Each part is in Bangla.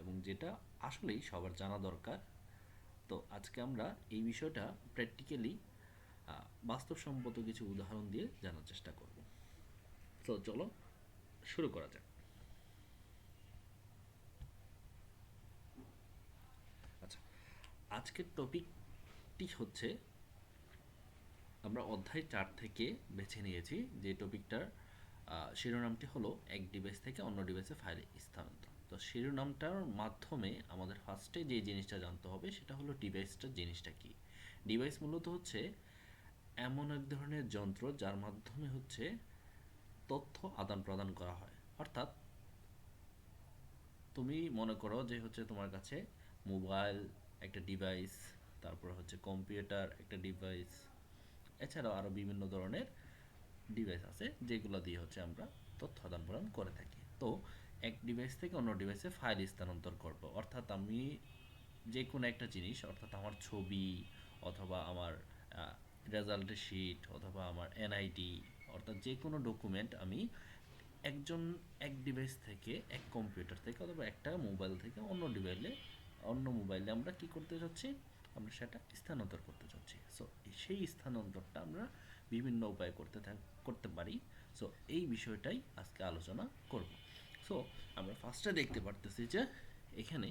এবং যেটা আসলেই সবার জানা দরকার। তো আজকে আমরা এই বিষয়টা প্র্যাকটিক্যালি বাস্তবসম্মত কিছু উদাহরণ দিয়ে জানার চেষ্টা করব। তো চলো, শুরু করা যাক। আচ্ছা আজকের টপিকটি হচ্ছে, আমরা অধ্যায় চার থেকে বেছে নিয়েছি যে টপিকটার শিরোনামটি হলো এক ডিভাইস থেকে অন্য ডিভাইসে ফাইল স্থানান্তর। তো শিরোনামটার মাধ্যমে আমাদের ফার্স্টে যে জিনিসটা জানতে হবে সেটা হলো ডিভাইসটার জিনিসটা কি? ডিভাইস মূলত হচ্ছে এমন এক ধরনের যন্ত্র যার মাধ্যমে হচ্ছে তথ্য আদান প্রদান করা হয়। অর্থাৎ তুমি মনে করো যে হচ্ছে তোমার কাছে মোবাইল একটা ডিভাইস তারপর হচ্ছে কম্পিউটার একটা ডিভাইস এছাড়াও আরও বিভিন্ন ধরনের ডিভাইস আছে যেগুলো দিয়ে হচ্ছে আমরা তথ্য আদান প্রদান করে থাকি। তো এক ডিভাইস থেকে অন্য ডিভাইসে ফাইল স্থানান্তর করব। অর্থাৎ আমি যে কোনো একটা জিনিস, অর্থাৎ আমার ছবি অথবা আমার রেজাল্টের শিট অথবা আমার এনআইডি অর্থাৎ যে কোনো ডকুমেন্ট আমি একজন, এক ডিভাইস থেকে এক কম্পিউটার থেকে অথবা একটা মোবাইল থেকে অন্য ডিভাইলে অন্য মোবাইলে আমরা কি করতে চাচ্ছি আমরা সেটা স্থানান্তর করতে চাচ্ছি সো সেই স্থানান্তরটা আমরা বিভিন্ন উপায় করতে থাক করতে পারি। সো এই বিষয়টাই আজকে আলোচনা করব। সো আমরা ফার্স্টে দেখতে পারতেছি যে এখানে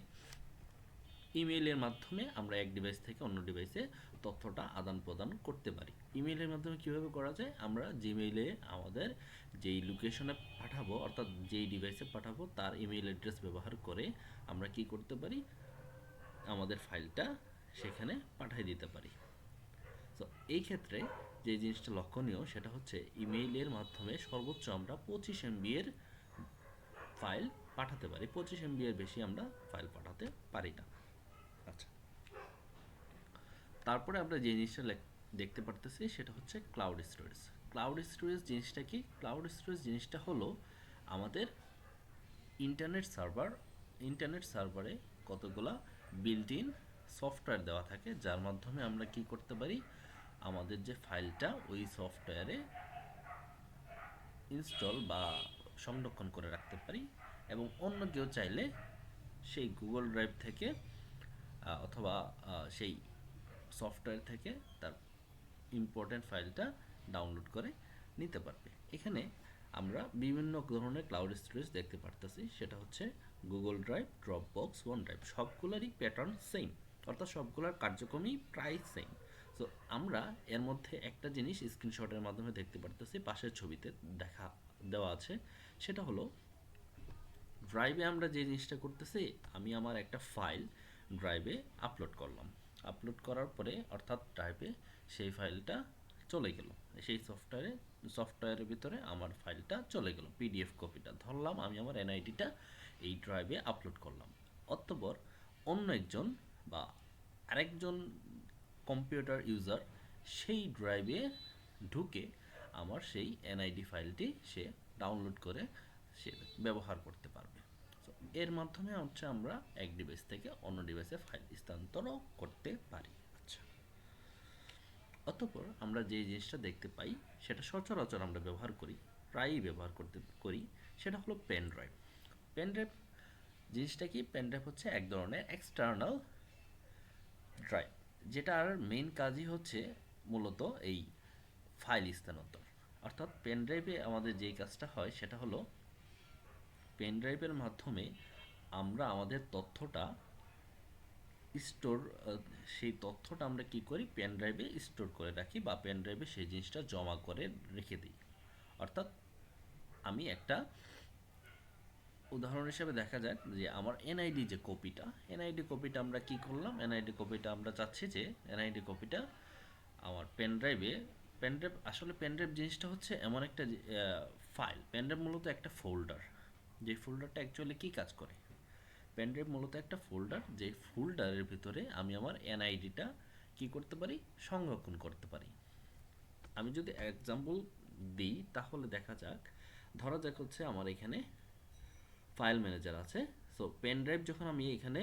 ইমেইলের মাধ্যমে আমরা এক ডিভাইস থেকে অন্য ডিভাইসে তথ্যটা আদান প্রদান করতে পারি। ইমেইলের মাধ্যমে কীভাবে করা যায়? আমরা জিমেইলে আমাদের যেই লোকেশনে পাঠাবো, অর্থাৎ যেই ডিভাইসে পাঠাবো, তার ইমেইল অ্যাড্রেস ব্যবহার করে আমরা কি করতে পারি? আমাদের ফাইলটা সেখানে পাঠিয়ে দিতে পারি। তো এই ক্ষেত্রে যে জিনিসটা লক্ষণীয়, সেটা হচ্ছে ইমেইলের মাধ্যমে সর্বোচ্চ আমরা পঁচিশ এমবি এর ফাইল পাঠাতে পারি। পঁচিশ এমবি এর বেশি আমরা ফাইল পাঠাতে পারি না। আচ্ছা। তারপরে আমরা যে জিনিসটা দেখতে পারতেছি সেটা হচ্ছে ক্লাউড স্টোরেজ ক্লাউড স্টোরেজ জিনিসটা কি? ক্লাউড স্টোরেজ জিনিসটা হলো আমাদের ইন্টারনেট সার্ভার ইন্টারনেট সার্ভারে কতগুলা বিল্ট ইন সফটওয়্যার দেওয়া থাকে, যার মাধ্যমে আমরা কি করতে পারি? আমাদের যে ফাইলটা ওই সফটওয়্যারে ইনস্টল বা সংরক্ষণ করে রাখতে পারি এবং অন্য কেউ চাইলে সেই গুগল ড্রাইভ থেকে অথবা সেই সফটওয়্যার থেকে তার ইম্পর্ট্যান্ট ফাইলটা ডাউনলোড করে নিতে পারবে। এখানে আমরা বিভিন্ন ধরনের ক্লাউড স্টোরেজ দেখতে পারতেছি। সেটা হচ্ছে Google drive drop box one drive সবগুলোরই pattern same অর্থাৎ সবগুলোর কার্যক্রমই প্রায় সেম তো আমরা এর মধ্যে একটা জিনিস স্ক্রিনশটের মাধ্যমে দেখতে পারতেছি। পাশের ছবিতে দেখা, দেওয়া আছে। সেটা হলো ড্রাইভে আমরা যে জিনিসটা করতেছি, আমি আমার একটা ফাইল ড্রাইভে আপলোড করলাম। আপলোড করার পরে অর্থাৎ ড্রাইভে সেই ফাইলটা চলে গেল। সেই সফটওয়্যারে সফটওয়্যারের ভিতরে আমার ফাইলটা চলে গেল পিডিএফ কপিটা ধরলাম আমি আমার এনআইডিটা এই ড্রাইভে আপলোড করলাম। অতঃপর অন্য একজন বা আরেকজন কম্পিউটার ইউজার সেই ড্রাইভে ঢুকে আমার সেই এনআইডি ফাইলটি সে ডাউনলোড করে সে ব্যবহার করতে পারবে। এর মাধ্যমে হচ্ছে আমরা এক ডিভাইস থেকে অন্য ডিভাইসে ফাইল স্থানান্তরও করতে পারি। আচ্ছা। অতঃপর আমরা যে জিনিসটা দেখতে পাই, সেটা সচরাচর আমরা ব্যবহার করি, প্রায়ই ব্যবহার করতে করি, সেটা হলো পেন ড্রাইভ পেন ড্রাইভ জিনিসটা কি? পেন ড্রাইভ হচ্ছে এক ধরনের এক্সটার্নাল ড্রাইভ যেটার মেইন কাজই হচ্ছে মূলত এই ফাইল স্থানান্তর। অর্থাৎ পেন ড্রাইভে আমাদের যেই কাজটা হয়, সেটা হলো পেন ড্রাইভের মাধ্যমে আমরা আমাদের তথ্যটা স্টোর সেই তথ্যটা আমরা কি করি? পেন ড্রাইভে স্টোর করে রাখি বা পেন ড্রাইভে সেই জিনিসটা জমা করে রেখে দিই। অর্থাৎ আমি একটা উদাহরণ হিসেবে দেখা যাক যে আমার এনআইডি যে কপিটা এনআইডি কপিটা আমরা কি করলাম? এনআইডি কপিটা আমরা চাচ্ছি যে এনআইডি কপিটা আমার পেন ড্রাইভে পেন ড্রাইভ আসলে পেনড্রাইভ জিনিসটা হচ্ছে এমন একটা ফাইল পেনড্রাইভ মূলত একটা ফোল্ডার যে ফোল্ডারটা অ্যাকচুয়ালি কী কাজ করে? পেনড্রাইভ মূলত একটা ফোল্ডার যে ফোল্ডারের ভিতরে আমি আমার এনআইডিটা কি করতে পারি? সংরক্ষণ করতে পারি। আমি যদি এক্সাম্পল দিই, তাহলে দেখা যাক। ধরা যাক হচ্ছে আমার এখানে ফাইল ম্যানেজার আছে। সো পেনড্রাইভ যখন আমি এখানে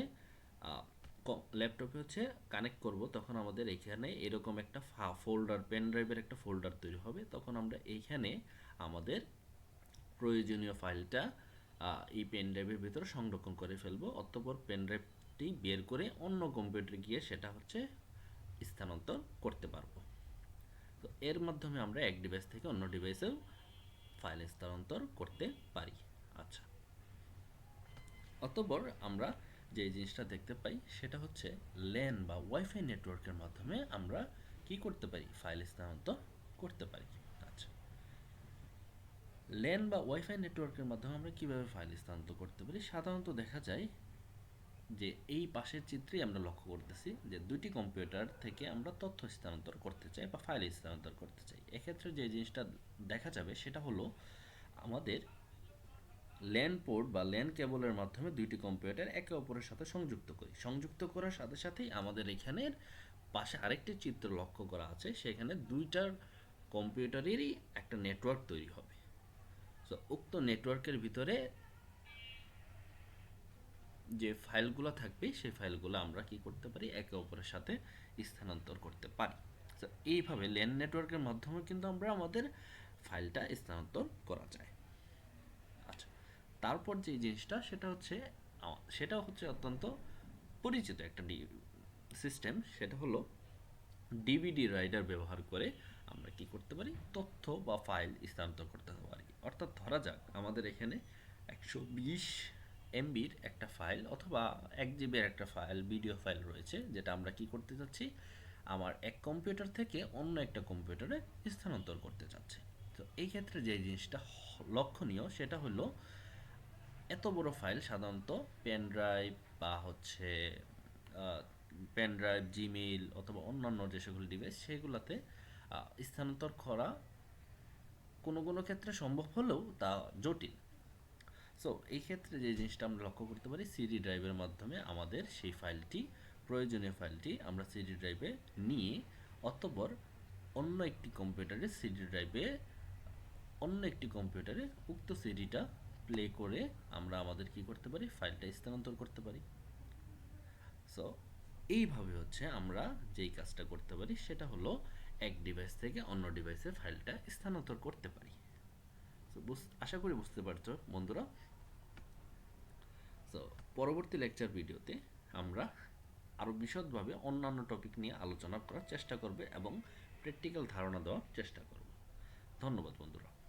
ল্যাপটপে হচ্ছে কানেক্ট করব, তখন আমাদের এখানে এরকম একটা ফোল্ডার পেন ড্রাইভের একটা ফোল্ডার তৈরি হবে। তখন আমরা এইখানে আমাদের প্রয়োজনীয় ফাইলটা এই পেন ড্রাইভের ভিতরে সংরক্ষণ করে ফেলব। অতঃপর পেন ড্রাইভটি বের করে অন্য কম্পিউটারে গিয়ে সেটা হচ্ছে স্থানান্তর করতে পারব। তো এর মাধ্যমে আমরা এক ডিভাইস থেকে অন্য ডিভাইসেও ফাইল স্থানান্তর করতে পারি। আচ্ছা। অতঃপর আমরা যে জিনিসটা দেখতে পাই সেটা হচ্ছে ল্যান বা ওয়াইফাই নেটওয়ার্কের মাধ্যমে আমরা কি করতে পারি? ফাইল স্থানান্তর করতে পারি। আচ্ছা। ল্যান বা ওয়াইফাই নেটওয়ার্কের মাধ্যমে আমরা কীভাবে ফাইল স্থানান্তর করতে পারি? সাধারণত দেখা যায় যে এই পাশের চিত্রেই আমরা লক্ষ্য করতেছি যে দুটি কম্পিউটার থেকে আমরা তথ্য স্থানান্তর করতে চাই বা ফাইল স্থানান্তর করতে চাই। এক্ষেত্রে যে জিনিসটা দেখা যাবে সেটা হলো আমাদের ল্যান পোর্ট বা ল্যান কেবলের মাধ্যমে দুইটি কম্পিউটার একে অপরের সাথে সংযুক্ত করি। সংযুক্ত করার সাথে সাথেই আমাদের এখানের পাশে আরেকটি চিত্র লক্ষ্য করা আছে, সেখানে দুইটার কম্পিউটারেরই একটা নেটওয়ার্ক তৈরি হবে। সো উক্ত নেটওয়ার্কের ভিতরে যে ফাইলগুলো থাকবে, সেই ফাইলগুলো আমরা কি করতে পারি? একে অপরের সাথে স্থানান্তর করতে পারি। তো এইভাবে ল্যান নেটওয়ার্কের মাধ্যমে কিন্তু আমরা আমাদের ফাইলটা স্থানান্তর করা যায়। তারপর যে জিনিসটা, সেটা হচ্ছে সেটা হচ্ছে অত্যন্ত পরিচিত একটা ডি সিস্টেম সেটা হলো ডিভিডি রাইডার ব্যবহার করে আমরা কি করতে পারি? তথ্য বা ফাইল স্থানান্তর করতে পারি। অর্থাৎ ধরা যাক, আমাদের এখানে একশো বিশ এমবির একটা ফাইল অথবা এক জিবির একটা ফাইল ভিডিও ফাইল রয়েছে, যেটা আমরা কি করতে চাচ্ছি আমার এক কম্পিউটার থেকে অন্য একটা কম্পিউটারে স্থানান্তর করতে চাচ্ছি। তো এই ক্ষেত্রে যে জিনিসটা লক্ষণীয়, সেটা হলো এত বড় ফাইল সাধারণত পেন ড্রাইভ বা হচ্ছে পেন ড্রাইভ, জিমেইল অথবা অন্যান্য যে সকল ডিভাইস সেগুলোতে স্থানান্তর করা কোনো কোনো ক্ষেত্রে সম্ভব হলেও তা জটিল। সো এই ক্ষেত্রে যে জিনিসটা আমরা লক্ষ্য করতে পারি, সিডি ড্রাইভের মাধ্যমে আমাদের সেই ফাইলটি, প্রয়োজনীয় ফাইলটি আমরা সিডি ড্রাইভে নিয়ে অতপর অন্য একটি কম্পিউটারে সিডি ড্রাইভে, অন্য একটি কম্পিউটারে উক্ত সিডিটা প্লে করে আমরা আমাদের কি করতে পারি? ফাইলটা স্থানান্তর করতে পারি। সো এইভাবে হচ্ছে আমরা যেই কাজটা করতে পারি, সেটা হলো এক ডিভাইস থেকে অন্য ডিভাইসে ফাইলটা স্থানান্তর করতে পারি। আশা করি বুঝতে পারছ বন্ধুরা। সো পরবর্তী লেকচার ভিডিওতে আমরা আরও বিশদভাবে অন্যান্য টপিক নিয়ে আলোচনা করার চেষ্টা করবে এবং প্র্যাকটিক্যাল ধারণা দেওয়ার চেষ্টা করব। ধন্যবাদ বন্ধুরা।